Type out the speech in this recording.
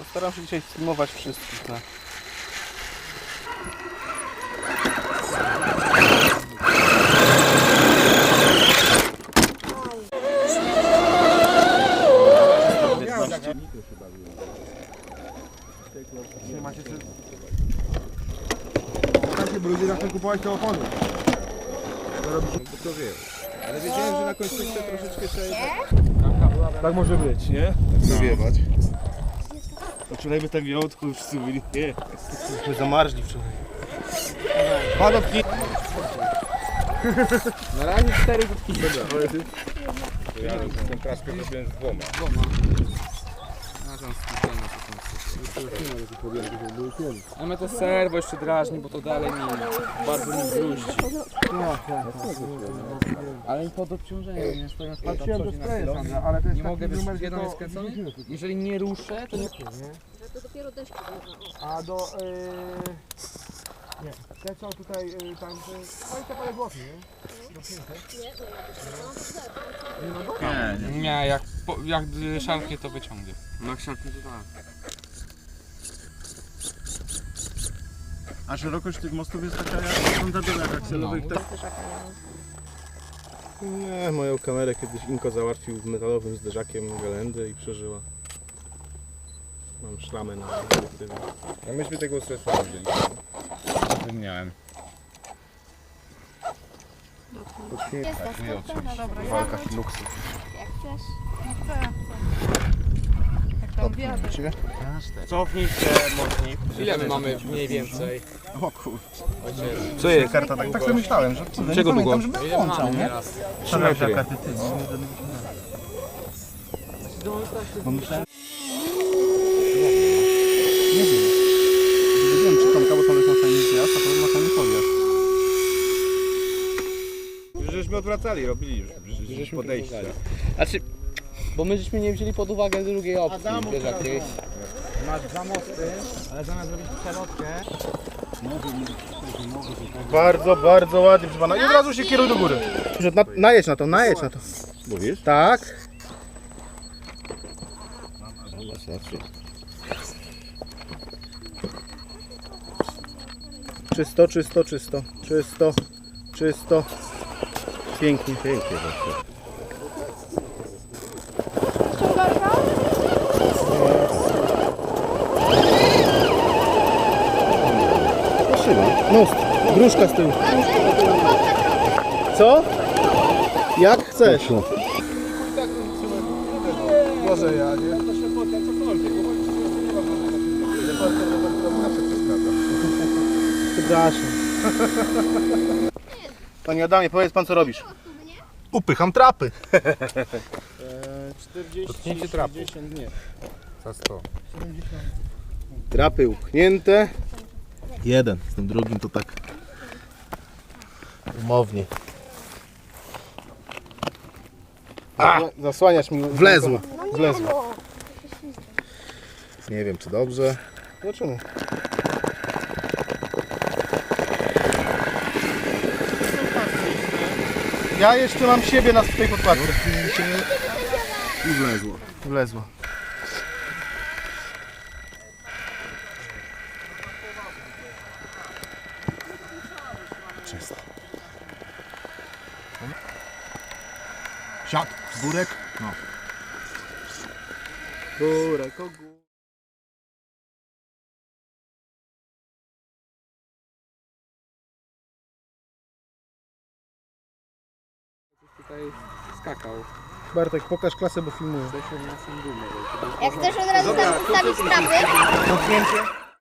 Postaram się dzisiaj filmować wszystkich. No. Nie macie czy... Bo ludzie zaczną kupować te opony. To wiem. Ale wiedziałem, że na końcówce troszeczkę trzeba Tak może być, nie? zawiewać. Wczoraj by tam wiało, tylko wszyscy mówili, nie. Myśmy zamarzli wczoraj. Dwa dotki. Na razie cztery dotki. Ja tę praskę zrobiłem z dwoma. A mnie to serwo jeszcze drażni, bo to dalej mi bardzo mi gruździ. Ale i pod obciążeniem, nie stoją Patrzyłem do skleju, Sandra, ale to jest Nie mogę być jeden to jest skręcony? Jeżeli nie ruszę, to nie... To dopiero deszcz A do... Yy... Nie, te co tutaj, yy, tam, że... No i to parę złotych, nie? Dopięte. Nie, jak, po, jak y, szarpnie to wyciągnie. No jak szarpnie to tak. A szerokość tych mostów jest taka jak standardowych akselowych. No. tak? Nie, moją kamerę kiedyś Inko załatwił metalowym zderzakiem Gelendy i przeżyła. Mam szlamę na obiektywie. A myśmy tego stresu nie wzięli. Zapomniałem. Jest następna, no dobra. Walka Hiluxy. Jak chcesz. Cofnij się, mocniej. Ile my mamy mniej więcej? O kur... Co jest? Karta, tak, tak sobie myślałem, że kurde, Czego nie długo? pamiętam, żeby Ile włączał, nie? Trzy metry. Karty, ty, Bo myślałem... Nie wiem. Nie wiem, czy Tomka, bo Tomek ma fajny zjazd, a potem ma fajny podjazd. Już żeśmy odwracali, robili już, żeśmy podejście. Znaczy, bo my żeśmy nie wzięli pod uwagę drugiej opcji, wiesz jakiej? Masz dwa mosty, ale zamiast zrobić przelotkę... Bardzo, bardzo ładnie, proszę pana. I od razu się kieruj do góry. Że Na, najedź na to, najedź na to. Mówisz? Tak. Czysto, czysto, czysto, czysto, czysto. Pięknie. Pięknie właśnie. Most, gruszka z tyłu. Co? Jak chcesz. Może ja, nie? Przepraszam. Panie Adamie, powiedz pan co robisz. Upycham trapy. 40, Dotknięcie trapu. 60, nie. Za 100. Trapy upchnięte. Jeden, z tym drugim to tak umownie. A! Zasłaniasz mi. Wlezło. Wlezło. Nie wiem czy dobrze. Zobaczymy. Ja jeszcze mam siebie na tej podkładce. I wlezło. Wlezło. Czysto. Siad, burek. No. Górek, o Tutaj skakał. Bartek, pokaż klasę, bo filmuję. Jak chcesz od razu tam ustawić trapy, Dotknięcie.